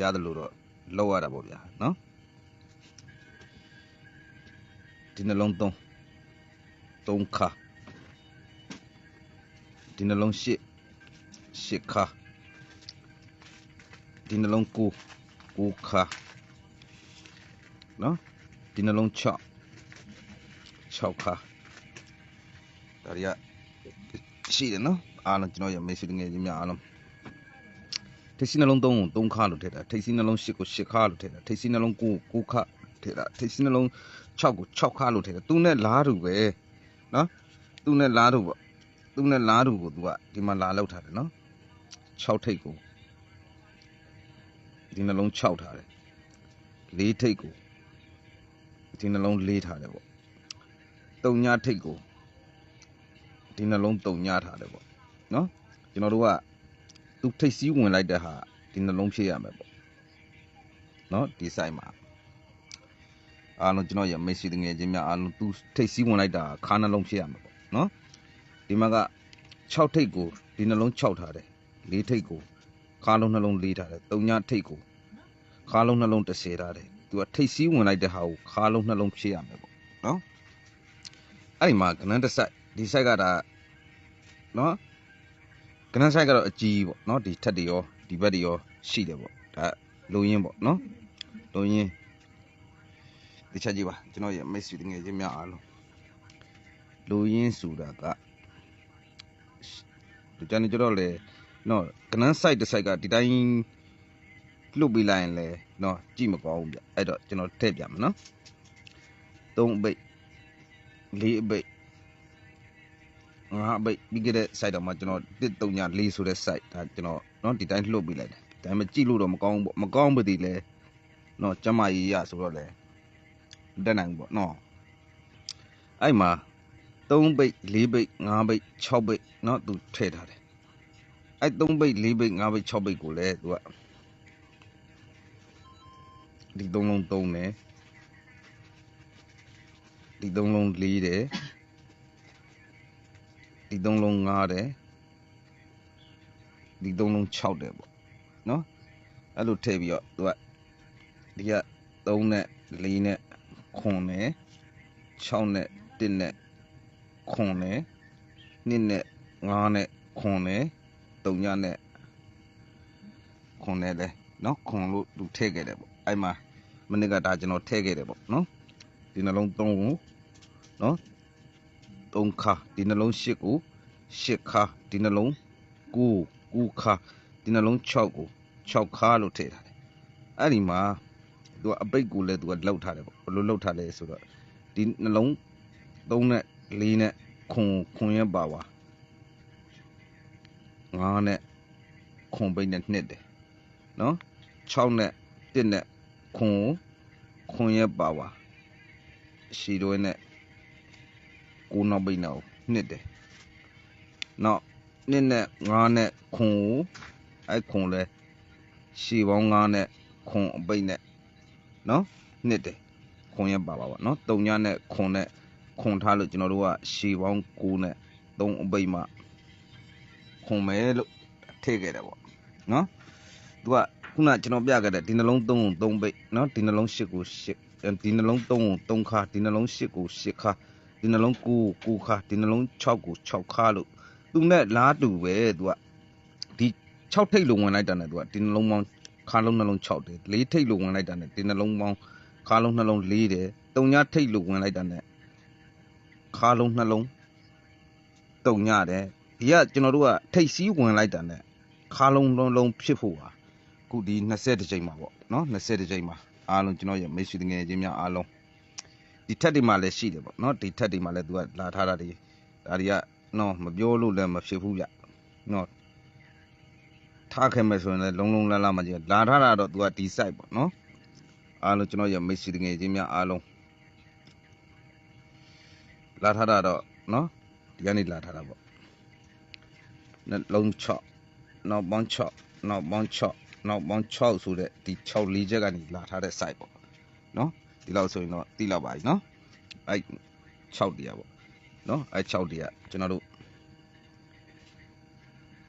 ရတယ်လို့တော့လောက်ရတာပေါ့ဗျာနော်ဒီနှလုံးသုံးသုံးခါဒီနှလုံးရှစ်ရှစ်ခါဒီနှလုံးကိုကိုခါနော်ဒီနှလုံး6 6ခါဒါရီကရှိတယ်နော်အားလုံးကျွန်တော်ရမေ့ရှိငယ်ချင်းများအားလုံး ထိပ်စီနှလုံး3ကို3ခါလို့ထည့်တာထိပ်စီနှလုံး10ကို10ခါလို့ထည့်တာထိပ်စီနှလုံး9ကို9ခါထည့်တာထိပ်စီနှလုံး6ကို6ခါလို့ထည့်တာသူနဲ့လားတူပဲနော်သူနဲ့လားတူပေါ့သူနဲ့လားတူကိုသူကဒီမှာလာလောက်ထားတယ်နော်6ထိပ်ကိုဒီနှလုံး6ထားတယ်4ထိပ်ကိုဒီနှလုံး4ထားတယ်ပေါ့တုံညာထိပ်ကိုဒီနှလုံးတုံညာထားတယ်ပေါ့နော်ကျွန်တော်တို့က သူထိပ်စည်းဝင်လိုက်တဲ့ဟာဒီနှလုံးဖြည့်ရမယ်ပေါ့နော်ဒီ site မှာအားလုံးကျွန်တော်ရမေ့ရှိတဲ့ငယ်ချင်းများအားလုံးသူထိပ်စည်းဝင်လိုက်တာခါနှလုံးဖြည့်ရမယ်ပေါ့နော်ဒီမှာက6ထိပ်ကိုဒီနှလုံး6ထားတယ်4ထိပ်ကိုခါလုံးနှလုံး4ထားတယ်တုံညာထိပ်ကိုခါလုံးနှလုံး10ထားတယ်သူကထိပ်စည်းဝင်လိုက်တဲ့ဟာကိုခါလုံးနှလုံးဖြည့်ရမယ်ပေါ့နော်အဲ့ဒီမှာကနန်းတစ်ဆိုင်ဒီ site ကဒါနော် ကနန်း site ကတော့အကြီးပေါ့နော်ဒီထက်တွေရောဒီဘက်တွေရောရှိတယ်ပေါ့ဒါလိုရင်းပေါ့နော်လိုရင်းဒီချက်ကြီးပါကျွန်တော်ရမိတ်ဆွေတငယ်ချင်းများအားလုံးလိုရင်းဆိုတာကဒီကြနေကြတော့လေနော်ကနန်း site တစ် site ကဒီတိုင်းလှုပ်ပေးလိုက်ရင်လေနော်ကြည့်မကောင်းဘူးဗျအဲ့တော့ကျွန်တော်ထည့်ပြမယ်နော်၃အပိတ်၄အပိတ် ငါအပိတ်ပြီးခဲ့တဲ့ site တော့မှကျွန်တော်134ဆိုတဲ့ site ဒါကျွန်တော်နော်ဒီတိုင်းလှုပ်ပေးလိုက်တယ်ဒါပေမဲ့ကြည့်လို့တော့မကောင်းဘူးပေါ့မကောင်းပါသေးလေနော်ကျမကြီးရဆိုတော့လေမတက်နိုင်ဘူးပေါ့နော်အဲ့မှာ3ပိတ်4ပိတ်5ပိတ်6ပိတ်နော်သူထည့်ထားတယ်အဲ့3ပိတ်4ပိတ်5ပိတ်6ပိတ်ကိုလည်းသူကဒီသုံးလုံးသုံးတယ်ဒီသုံးလုံး4တယ် ဒီသုံးလုံး5တယ်ဒီသုံးလုံး6တယ်ပေါ့နော်အဲ့လိုထည့်ပြီးတော့သူကဒီက3နဲ့4နဲ့9နဲ့6နဲ့1နဲ့9နဲ့2နဲ့5နဲ့9နဲ့3ညနဲ့9နဲ့လဲနော်9လို့သူထည့်ခဲ့တယ်ပေါ့အဲ့မှာမနစ်ကဒါကျွန်တော်ထည့်ခဲ့တယ်ပေါ့နော်ဒီနှလုံး3ကိုနော် 3ခါဒီနှလုံး8ကို8ခါဒီနှလုံး9 9ခါဒီနှလုံး6ကို6ခါလို့ထည့်ထားတယ်အဲ့ဒီမှာသူကအပိတ်ကိုလည်းသူကလောက်ထားတယ်ပေါ့ဘယ်လိုလောက်ထားလဲဆိုတော့ဒီနှလုံး3နဲ့4နဲ့ခွန်ခွန်ရပါပါ9နဲ့ခွန်ပိတ်နဲ့နှစ်တယ်နော်6နဲ့1နဲ့ခွန်ခွန်ရပါပါရှီရွဲနဲ့ ကိုနောက်ပိတ်နောက်နှစ်တယ်နောက်နှစ်နဲ့9နဲ့ခွန်ကိုအဲ့ခွန်လဲရှီပေါင်း9နဲ့ခွန်အပိတ်နဲ့နော်နှစ်တယ်ခွန်ရပါပါပေါ့နော်တုံညနဲ့ခွန်နဲ့ခွန်ထားလို့ကျွန်တော်တို့ကရှီပေါင်း9နဲ့3အပိတ်မှခွန်မဲလို့ထည့်ခဲ့တယ်ပေါ့နော်သူကခုနကျွန်တော်ပြခဲ့တဲ့ဒီနှလုံး3ကို3ပိတ်နော်ဒီနှလုံး8ကို8ဒီနှလုံး3ကို3ခါဒီနှလုံး8ကို8ခါ ဒီနှလုံး9ကို9ခါဒီနှလုံး6ကို6ခါလို့သူနဲ့လားတူပဲသူကဒီ6ထိပ်လုံးဝင်လိုက်တာနဲ့သူကဒီနှလုံးပေါင်းခါလုံးနှလုံး6တယ်၄ထိပ်လုံးဝင်လိုက်တာနဲ့ဒီနှလုံးပေါင်းခါလုံးနှလုံး4တယ်တုံညာထိပ်လုံးဝင်လိုက်တာနဲ့ခါလုံးနှလုံးတုံညာတယ်ဒီကကျွန်တော်တို့ကထိပ်စည်းဝင်လိုက်တာနဲ့ခါလုံးလုံးလုံးဖြစ်ဖို့ပါခုဒီ20ကြိမ်မှာပေါ့နော်20ကြိမ်မှာအားလုံးကျွန်တော်ရဲ့မိတ်ဆွေငယ်ချင်းများအားလုံး ဒီထက်တွေမှာလည်းရှိတယ်ပေါ့နော်ဒီထက်တွေမှာလည်းသူကလာထားတာတွေဒါတွေကနော်မပြောလို့လည်းမဖြစ်ဘူးဗျနော်ထားခဲ့မယ်ဆိုရင်လည်းလုံးလုံးလားလားမကြည့်လာထားတာတော့သူကဒီ site ပေါ့နော်အားလုံးကျွန်တော်ရဲ့မိတ်ဆွေငယ်ချင်းများအားလုံးလာထားတာတော့နော်ဒီကနေ့လာထားတာပေါ့နှလုံး6နောက်ပေါင်း6နောက်ပေါင်း6နောက်ပေါင်း6ဆိုတဲ့ဒီ6လေးချက်ကနေလာထားတဲ့ site ပေါ့နော် ဒီလောက်ဆိုရင်တော့တိလောက်ပါပြီနော်အဲ့6တရားပေါ့နော်အဲ့6တရားကျွန်တော်တို့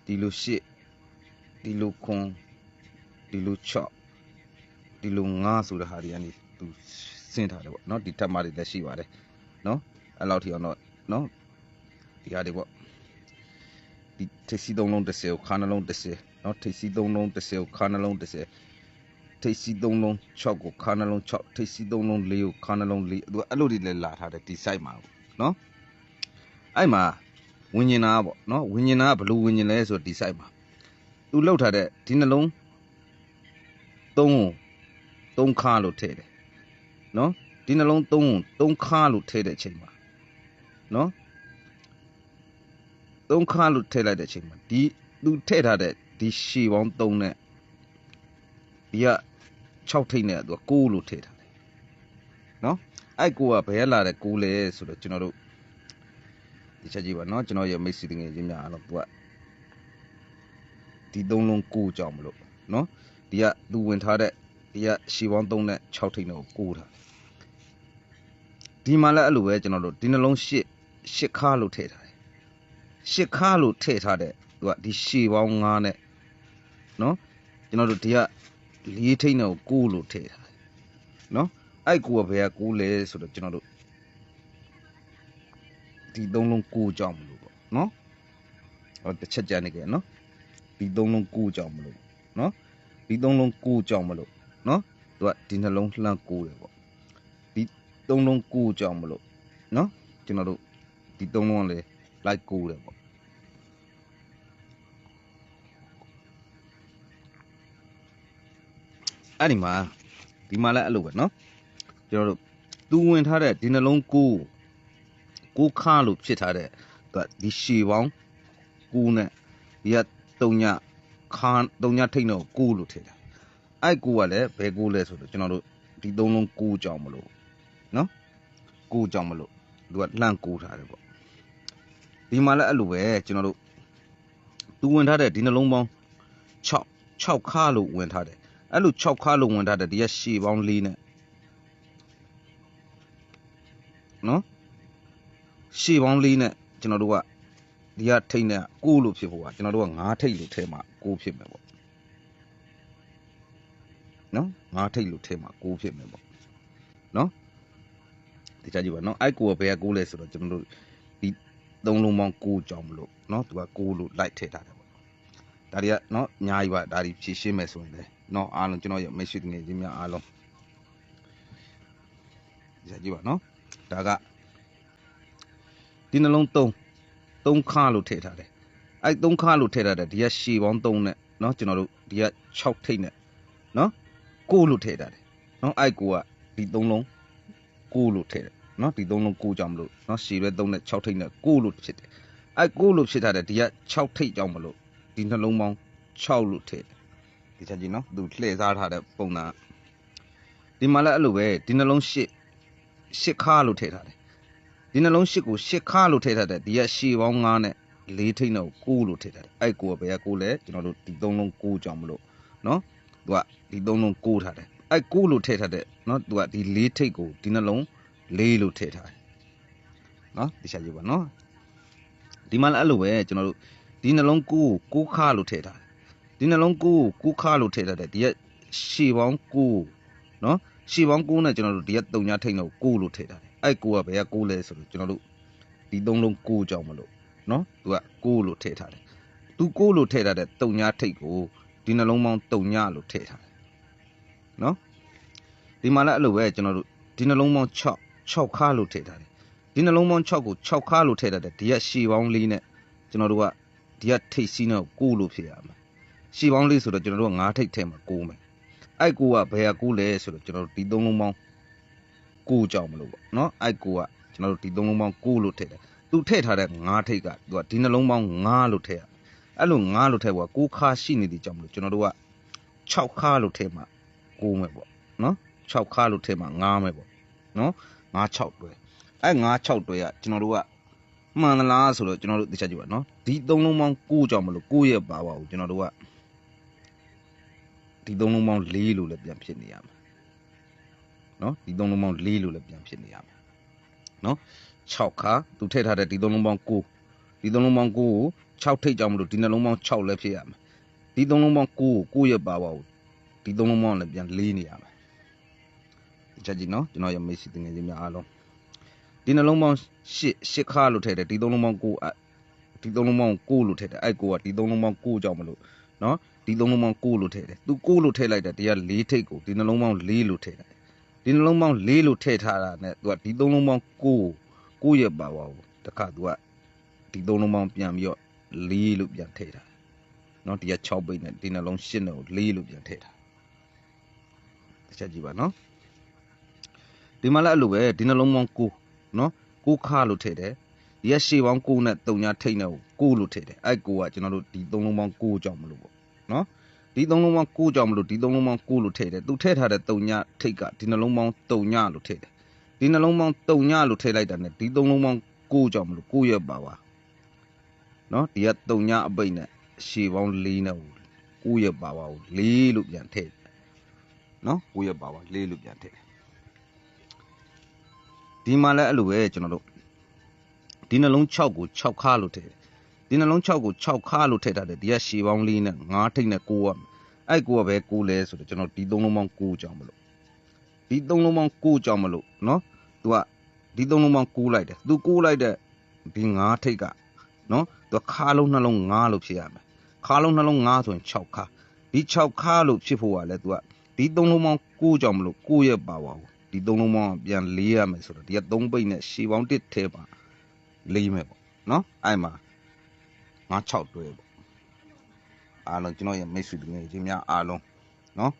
ဒီလို8ဒီလို9ဒီလို6ဒီလိုငါဆိုတဲ့ဟာတွေကနေသူဆင်းထားတယ်ပေါ့နော်ဒီထပ်မတွေလည်းရှိပါတယ်နော်အဲ့လောက်ထိအောင်တော့နော်ဒီဟာတွေပေါ့ဒီထိပ်စီးသုံးလုံး30ကိုခါနှလုံး30နော်ထိပ်စီးသုံးလုံး30ကိုခါနှလုံး30 ထိပ်စီးသုံးလုံး6ကိုခါနှလုံး6ထိပ်စီးသုံးလုံး4ကိုခါနှလုံး4သူကအဲ့လိုတွေလည်းလာထားတယ်ဒီ site မှာနော်အဲ့မှာဝิญဉ်နာပေါ့နော်ဝิญဉ်နာကဘယ်လိုဝิญဉ်လဲဆိုတော့ဒီ site မှာသူလောက်ထားတဲ့ဒီနှလုံး3ကို3ခါလို့ထည့်တယ်နော်ဒီနှလုံး3ကို3ခါလို့ထည့်တဲ့အချိန်မှာနော်3ခါလို့ထည့်လိုက်တဲ့အချိန်မှာဒီသူထည့်ထားတဲ့ဒီရှည်ပေါင်း3နဲ့ဒီက 6ထိပ်နဲ့သူက6လို့ထည့်ထားတယ်နော်အဲ့ကိုကဘယ်လာတဲ့6လဲဆိုတော့ကျွန်တော်တို့ဒီချက်ကြည့်ပါနော်ကျွန်တော်ရဲ့မိတ်ဆွေတငယ်ချင်းများအားလုံးသူကဒီ3လုံး6ကြောင်မလို့နော်ဒီကသူဝင်ထားတဲ့ဒီကရှည်ပေါင်း3နဲ့6ထိပ်နဲ့ကို6ထားဒီမှာလည်းအဲ့လိုပဲကျွန်တော်တို့ဒီနှလုံး8 8ခါလို့ထည့်ထားတယ်8ခါလို့ထည့်ထားတဲ့သူကဒီရှည်ပေါင်း9နဲ့နော်ကျွန်တော်တို့ဒီက လေးထိပ်နဲ့ကို6လို့ထည့်ထားတယ်နော်အဲ့ကိုကဘယ်က6လဲဆိုတော့ကျွန်တော်တို့ဒီသုံးလုံး6ကြောင်မလို့ပေါ့နော်ဟောတစ်ချက်ကြနေကြနော်ဒီသုံးလုံး6ကြောင်မလို့နော်ဒီသုံးလုံး6ကြောင်မလို့နော်သူကဒီနှလုံးလှမ်း6တယ်ပေါ့ဒီသုံးလုံး6ကြောင်မလို့နော်ကျွန်တော်တို့ဒီသုံးလုံးကလည်းလိုက်6တယ်ပေါ့ အဲ့ဒီမှာဒီမှာလည်းအဲ့လိုပဲเนาะကျွန်တော်တို့သူဝင်ထားတဲ့ဒီနှလုံးကိုကိုခါလို့ဖြစ်ထားတဲ့သူကဒီရှည်ပေါင်းကိုနဲ့ဒီကတုံညခါတုံညထိတ်တော့ကိုလို့ထည့်တာအဲ့ကိုကလည်းဘယ်ကိုလဲဆိုတော့ကျွန်တော်တို့ဒီသုံးလုံးကိုကြောင်မလို့เนาะကိုကြောင်မလို့သူကလှန့်ကိုထားတယ်ပေါ့ဒီမှာလည်းအဲ့လိုပဲကျွန်တော်တို့သူဝင်ထားတဲ့ဒီနှလုံးပေါင်း6 6ခါလို့ဝင်ထားတယ် အဲ့လို6ခါလို့ဝင်ထားတဲ့ဒီကရှည်ပေါင်း4နဲ့နော်ရှည်ပေါင်း4နဲ့ကျွန်တော်တို့ကဒီကထိတ်နဲ့ကိုလို့ဖြစ်ဖို့ကကျွန်တော်တို့က9ထိတ်လို့ထဲမှာကိုဖြစ်မယ်ပေါ့နော်9ထိတ်လို့ထဲမှာကိုဖြစ်မယ်ပေါ့နော်ဒီချာကြည့်ပါနော်အဲ့ကိုကဘယ်ကကိုလဲဆိုတော့ကျွန်တော်တို့ဒီသုံးလုံးပေါင်းကိုကြောင်မလို့နော်သူကကိုလို့လိုက်ထည့်ထားတယ်ပေါ့ဒါတွေကနော်အများကြီးပါဒါတွေဖြည့်ရှင်းမယ်ဆိုရင်လည်း နော်အားလုံးကျွန်တော်ရဲ့မရှိငွေချင်းများအားလုံးဇာကြည့်ပါနော်ဒါကဒီနှလုံး3 3ခါလို့ထည့်ထားတယ်အဲ့3ခါလို့ထည့်ထားတယ်ဒီကရှည်ပေါင်း3နဲ့နော်ကျွန်တော်တို့ဒီက6ထိတ်နဲ့နော်ကိုလို့ထည့်ထားတယ်နော်အဲ့ကိုကဒီ3လုံးကိုလို့ထည့်တယ်နော်ဒီ3လုံးကိုကြောင့်မလို့နော်ရှည်လွဲ3နဲ့6ထိတ်နဲ့ကိုလို့ဖြစ်တယ်အဲ့ကိုလို့ဖြစ်ထားတယ်ဒီက6ထိတ်ကြောင့်မလို့ဒီနှလုံးပေါင်း6လို့ထည့်တယ် ဒီချက်ကြီးနော်သူလှည့်စားထားတဲ့ပုံစံဒီမှာလည်းအဲ့လိုပဲဒီနှလုံးရှစ်ရှစ်ခါလို့ထည့်ထားတယ်ဒီနှလုံးရှစ်ကိုရှစ်ခါလို့ထည့်ထားတယ်ဒီကရှေ့ပေါင်း9နဲ့၄ထိတ်နဲ့9လို့ထည့်ထားတယ်အဲ့ကိုကဘယ်က9လဲကျွန်တော်တို့ဒီ3လုံး9ကြောင့်မလို့နော်သူကဒီ3လုံး9ထားတယ်အဲ့9လို့ထည့်ထားတယ်နော်သူကဒီ၄ထိတ်ကိုဒီနှလုံး၄လို့ထည့်ထားတယ်နော်ဒီချက်ကြီးပါနော်ဒီမှာလည်းအဲ့လိုပဲကျွန်တော်တို့ဒီနှလုံး9ကို9ခါလို့ထည့်ထားတယ် ဒီနှလုံး9ကို9ခါလို့ထည့်ထားတယ်ဒီကရှည်ပေါင်း9နော်ရှည်ပေါင်း9နဲ့ကျွန်တော်တို့ဒီက3ညထိပ်နဲ့9လို့ထည့်ထားတယ်အဲ့ကိုကဘယ်က9လဲဆိုတော့ကျွန်တော်တို့ဒီ3လုံး9ကြောင်မလို့နော်သူက9လို့ထည့်ထားတယ်သူ9လို့ထည့်ထားတဲ့3ညထိပ်ကိုဒီနှလုံးပေါင်း3ညလို့ထည့်ထားတယ်နော်ဒီမှာလည်းအဲ့လိုပဲကျွန်တော်တို့ဒီနှလုံးပေါင်း6 6ခါလို့ထည့်ထားတယ်ဒီနှလုံးပေါင်း6ကို6ခါလို့ထည့်ထားတယ်ဒီကရှည်ပေါင်း4နဲ့ကျွန်တော်တို့ကဒီကထိပ်စီးနဲ့9လို့ဖြစ်ရမှာ ရှည်ပေါင်း4ဆိုတော့ကျွန်တော်တို့က9ထိပ်ထဲမှာ9မယ်အဲ့9ကဘယ်က9လဲဆိုတော့ကျွန်တော်တို့ဒီ3လုံးပေါင်းကိုကြောင်မလို့ပေါ့နော်အဲ့ကိုကကျွန်တော်တို့ဒီသုံးလုံးပေါင်း6လို့ထည့်တယ်သူထည့်ထားတဲ့9ထိတ်ကသူကဒီနှလုံးပေါင်း9လို့ထည့်ရအဲ့လို9လို့ထည့်ဖို့က6ခါရှိနေသည်ကြောင့်မလို့ကျွန်တော်တို့က6ခါလို့ထည့်မှ6မယ်ပေါ့နော်6ခါလို့ထည့်မှ9မယ်ပေါ့နော်9 6တွဲအဲ့9 6တွဲကကျွန်တော်တို့ကမှန်လားဆိုတော့ကျွန်တော်တို့သိချကြည့်ပါနော်ဒီသုံးလုံးပေါင်း6ကြောင့်မလို့6ရဲ့ပါပါကိုကျွန်တော်တို့က ဒီသုံးလုံးပေါင်း4လို့လည်းပြန်ဖြစ်နေရမှာနော်ဒီသုံးလုံးပေါင်း4လို့လည်းပြန်ဖြစ်နေရမယ်နော်6ခါသူထည့်ထားတဲ့ဒီသုံးလုံးပေါင်း9ဒီသုံးလုံးပေါင်း9ကို6ထိတ်ကြောင်မလို့ဒီနှလုံးပေါင်း6လည်းဖြစ်ရမယ်ဒီသုံးလုံးပေါင်း9ကို9ရဲ့ပါပါကိုဒီသုံးလုံးပေါင်းလည်းပြန်4နေရမယ်ဒီချက်ကြည့်နော်ကျွန်တော်ရဲ့မိတ်ဆွေတငယ်ချင်းများအားလုံးဒီနှလုံးပေါင်း၈၈ခါလို့ထည့်တယ်ဒီသုံးလုံးပေါင်း9အဒီသုံးလုံးပေါင်း9လို့ထည့်တယ်အဲ့ကိုကဒီသုံးလုံးပေါင်း9ကြောင့်မလို့ နော်ဒီသုံးလုံးပေါင်း9လို့ထည့်တယ်သူ9လို့ထည့်လိုက်တယ်တရား၄ထိတ်ကိုဒီနှလုံးပေါင်း4လို့ထည့်တယ်ဒီနှလုံးပေါင်း4လို့ထည့်ထားတာနဲ့သူကဒီသုံးလုံးပေါင်း9 9ရဲ့ပါဝါကိုတခါသူကဒီသုံးလုံးပေါင်းပြန်ပြီးတော့4လို့ပြန်ထည့်တာနော်ဒီက6ပိတ်နဲ့ဒီနှလုံး8နဲ့ကို4လို့ပြန်ထည့်တာတစ်ချက်ကြည့်ပါနော်ဒီမှာလည်းအဲ့လိုပဲဒီနှလုံးပေါင်း9နော်9ခါလို့ထည့်တယ် ဒီကရှေ့ပေါင်း9နဲ့3ညထိတ်နဲ့ကို9လို့ထည့်တယ်အဲ့9ကကျွန်တော်တို့ဒီ3လုံးပေါင်း9ကြောင့်မလို့ပေါ့နော်ဒီ3လုံးပေါင်း9ကြောင့်မလို့ဒီ3လုံးပေါင်း9လို့ထည့်တယ်သူထည့်ထားတဲ့3ညထိတ်ကဒီနှလုံးပေါင်း3ညလို့ထည့်တယ်ဒီနှလုံးပေါင်း3ညလို့ထည့်လိုက်တာ ਨੇ ဒီ3လုံးပေါင်း9ကြောင့်မလို့9ရက်ပါပါနော်ဒီက3ညအပိတ်နဲ့ရှေ့ပေါင်း4နဲ့9ရက်ပါပါကို4လို့ပြန်ထည့်တယ်နော်9ရက်ပါပါ4လို့ပြန်ထည့်တယ်ဒီမှာလည်းအဲ့လိုပဲကျွန်တော်တို့ ဒီနှလုံး6ကို6ခါလို့ထည့်ဒီနှလုံး6ကို6ခါလို့ထည့်ထားတယ်ဒီကရှေးပေါင်းလေးနဲ့9ထိပ်နဲ့9ကအဲ့9ကပဲ9လဲဆိုတော့ကျွန်တော်ဒီ3လုံးပေါင်း9ကြောင်းမလို့ဒီ3လုံးပေါင်း9ကြောင်းမလို့နော်သူကဒီ3လုံးပေါင်း9လိုက်တယ်သူ9လိုက်တဲ့ဒီ9ထိပ်ကနော်သူကခါလုံးနှလုံး9လို့ဖြစ်ရမယ်ခါလုံးနှလုံး9ဆိုရင်6ခါဒီ6ခါလို့ဖြစ်ဖို့ကလည်း तू ကဒီ3လုံးပေါင်း9ကြောင်မလို့9ရဲ့ပါပါဘူးဒီ3လုံးပေါင်းပြန်4ရမယ်ဆိုတော့ဒီက3ပိတ်နဲ့ရှေးပေါင်း1ထဲပါ လေးမယ်ပေါ့နော်အဲ့မှာငါ6တွဲပေါ့အားလုံးကျွန်တော်ရဲ့မိတ်ဆွေတငယ်ချင်းများအားလုံးနော်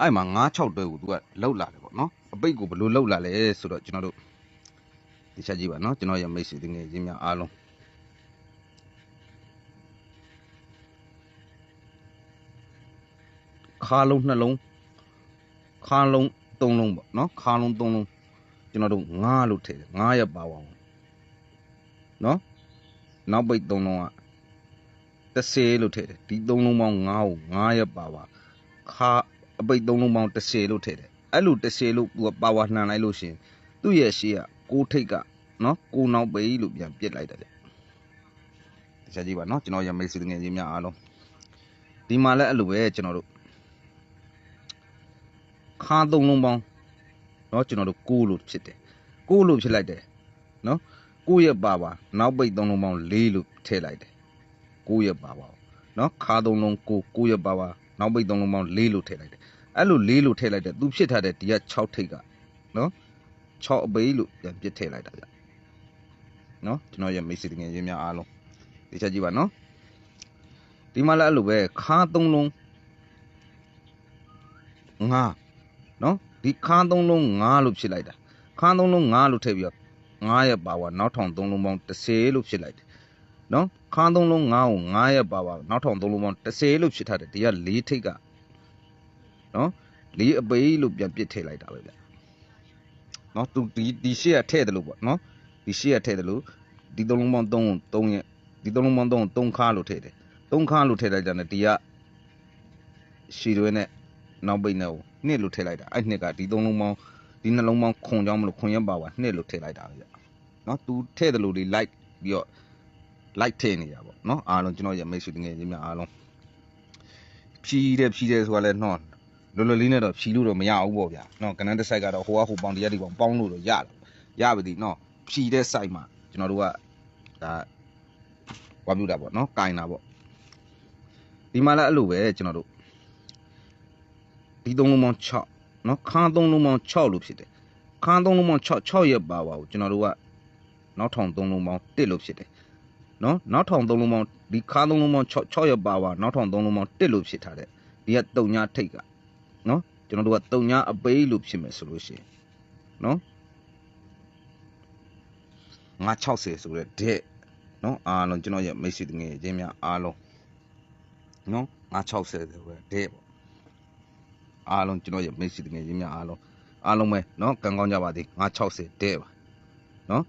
အဲ့မှာငါ6တွဲကိုသူကလောက်လာတယ်ပေါ့နော်အပိတ်ကိုဘယ်လိုလောက်လာလဲဆိုတော့ကျွန်တော်တို့ဒီချက်ကြည့်ပါနော်ကျွန်တော်ရဲ့မိတ်ဆွေတငယ်ချင်းများအားလုံးခါလုံးနှလုံးခါလုံးသုံးလုံးပေါ့နော်ခါလုံးသုံးလုံးကျွန်တော်တို့ငါးလို့ထည့်တယ်ငါးရပါပါအောင် နော်နောက်ပိတ်၃လုံးက30လို့ထည့်တယ်ဒီ၃လုံးပေါင်း9ကို9ရက်ပါပါခါအပိတ်၃လုံးပေါင်း30လို့ထည့်တယ်အဲ့လို30လို့သူကပါဝါနှံလိုက်လို့ရှင်သူ့ရဲ့ရှေ့ကကိုထိတ်ကနော်ကိုနောက်ပိတ်လို့ပြန်ပြစ်လိုက်တယ်တခြားကြည့်ပါနော်ကျွန်တော်ရမိတ်ဆွေငယ်ချင်းများအားလုံးဒီမှာလည်းအဲ့လိုပဲကျွန်တော်တို့ခါ၃လုံးပေါင်းနော်ကျွန်တော်တို့ကိုလို့ဖြစ်တယ်ကိုလို့ဖြစ်လိုက်တယ်နော် 9ရက်ပါပါနောက်ပိတ်3လုံးပေါင်း4လို့ထည့်လိုက်တယ်9ရက်ပါပါနော်ခါ3လုံး9 9ရက်ပါပါနောက်ပိတ်3လုံးပေါင်း4လို့ထည့်လိုက်တယ်အဲ့လို4လို့ထည့်လိုက်တယ်သူဖြစ်ထားတဲ့ဒီက6ထိပ်ကနော်6အပိလို့ပြန်ပြစ်ထည့်လိုက်တာဗျနော်ကျွန်တော်ရဲ့မိတ်ဆွေတကယ်ရင်းများအားလုံးသိချကြည့်ပါနော်ဒီမှာလည်းအဲ့လိုပဲခါ3လုံး9နော်ဒီခါ3လုံး9လို့ဖြစ်လိုက်တာခါ3လုံး9လို့ထည့်ပြီးတော့ 9ရဲ့ပါဝါနောက်ထောင်သုံးလုံးပေါင်း30လို့ဖြစ်လိုက်တယ်နော်ခါသုံးလုံး9ကို9ရဲ့ပါဝါနောက်ထောင်သုံးလုံးပေါင်း30လို့ဖြစ်ထားတယ်ဒီက၄ထိတ်ကနော်၄အပိလို့ပြန်ပစ်ထည့်လိုက်တာပဲဗျနော်သူဒီဒီရှေ့ကထည့်တယ်လို့ပေါ့နော်ဒီရှေ့ကထည့်တယ်လို့ဒီသုံးလုံးပေါင်း3ကို3ရဲ့ဒီသုံးလုံးပေါင်း3ကို3ခါလို့ထည့်တယ်3ခါလို့ထည့်လိုက်ကြတယ်ဒီကရှည်တွဲနဲ့နောက်ပိတ်နဲ့ကိုနှစ်လို့ထည့်လိုက်တာအဲ့နှစ်ကဒီသုံးလုံးပေါင်းဒီနှလုံးပေါင်းခွန်ကြောင်းမလို့ခွန်ရက်ပါပါနှစ်လို့ထည့်လိုက်တာဗျ နော်သူထည့်တယ်လို့တွေ like ပြီးတော့ like ထည့်နေတာပေါ့နော်အားလုံးကျွန်တော်ရဲ့မိတ်ဆွေတငယ်ချင်းများအားလုံးဖြီးတယ်ဖြီးတယ်ဆိုတာလဲနော်လော်လော်လေးနဲ့တော့ဖြီးလို့တော့မရဘူးပေါ့ဗျာနော်ကနန်းတစ်ဆိုင်ကတော့ဟိုကဟိုပေါင်တရားတွေပေါင်ပေါင်းလို့တော့ရတယ်ရပါသည်နော်ဖြီးတဲ့ဆိုင်မှာကျွန်တော်တို့ကဒါဝါပြူတာပေါ့နော်ကင်တာပေါ့ဒီမှာလည်းအဲ့လိုပဲကျွန်တော်တို့ဒီသုံးလုံးပေါင်း6နော်ခန်းသုံးလုံးပေါင်း6လို့ဖြစ်တယ်ခန်းသုံးလုံးပေါင်း6 6ရဲ့ပါပါကိုကျွန်တော်တို့က နောက်ထောင်သုံးလုံးပေါင်း1လို့ဖြစ်တယ်နော်နောက်ထောင်သုံးလုံးပေါင်းဒီခါသုံးလုံးပေါင်း6 6ရပါဝါနောက်ထောင်သုံးလုံးပေါင်း1လို့ဖြစ်ထားတယ်ဒီကတုံညာထိတ်ကနော်ကျွန်တော်တို့ကတုံညာအပေးလို့ဖြစ်မယ်ဆိုလို့ရှိရင်နော်960ဆိုတဲ့ဒက်နော်အားလုံးကျွန်တော်ရဲ့မိတ်ဆွေငယ်ချင်းများအားလုံးနော်960ဆိုတဲ့ဒက်ပေါ့အားလုံးကျွန်တော်ရဲ့မိတ်ဆွေငယ်ချင်းများအားလုံးအားလုံးပဲနော်ကံကောင်းကြပါသည်960ဒက်ပါနော်